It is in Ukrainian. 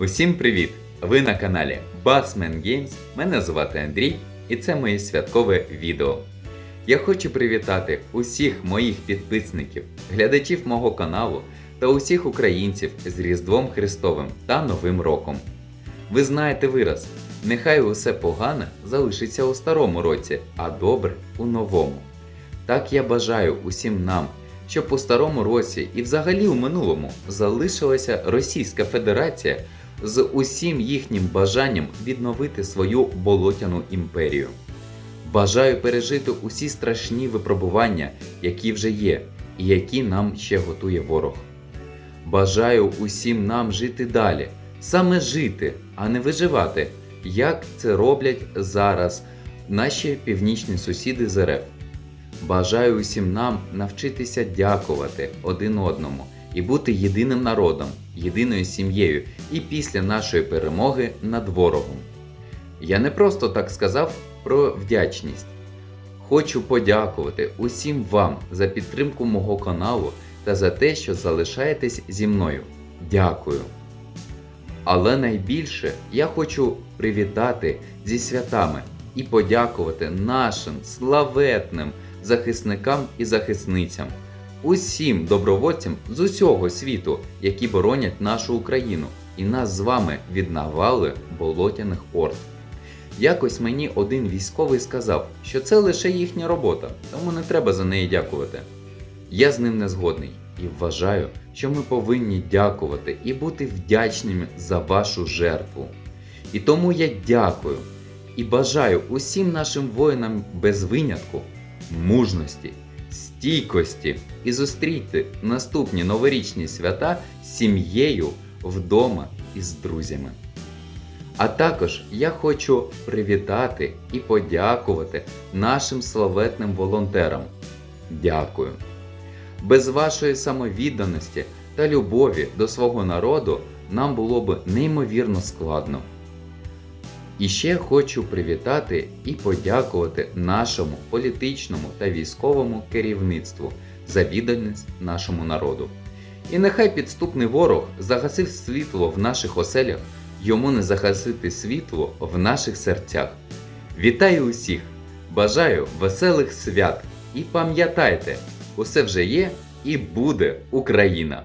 Усім привіт! Ви на каналі Bassman Games. Мене звати Андрій, і це моє святкове відео. Я хочу привітати усіх моїх підписників, глядачів мого каналу та усіх українців з Різдвом Христовим та Новим Роком. Ви знаєте вираз: нехай усе погане залишиться у старому році, а добре у новому. Так я бажаю усім нам, щоб у старому році і взагалі у минулому залишилася Російська Федерація з усім їхнім бажанням відновити свою болотяну імперію. Бажаю пережити усі страшні випробування, які вже є, і які нам ще готує ворог. Бажаю усім нам жити далі, саме жити, а не виживати, як це роблять зараз наші північні сусіди з РФ. Бажаю усім нам навчитися дякувати один одному і бути єдиним народом, єдиною сім'єю і після нашої перемоги над ворогом. Я не просто так сказав про вдячність. Хочу подякувати усім вам за підтримку мого каналу та за те, що залишаєтесь зі мною. Дякую. Але найбільше я хочу привітати зі святами і подякувати нашим славетним захисникам і захисницям, усім добровольцям з усього світу, які боронять нашу Україну і нас з вами від навали болотяних орд. Якось мені один військовий сказав, що це лише їхня робота, тому не треба за неї дякувати. Я з ним не згодний і вважаю, що ми повинні дякувати і бути вдячними за вашу жертву. І тому я дякую і бажаю усім нашим воїнам без винятку мужності, стійкості і зустріти наступні новорічні свята з сім'єю вдома і з друзями. А також я хочу привітати і подякувати нашим славетним волонтерам. Дякую. Без вашої самовідданості та любові до свого народу нам було б неймовірно складно. І ще хочу привітати і подякувати нашому політичному та військовому керівництву за відданість нашому народу. І нехай підступний ворог загасив світло в наших оселях, йому не загасити світло в наших серцях. Вітаю усіх! Бажаю веселих свят! І пам'ятайте, усе вже є і буде Україна!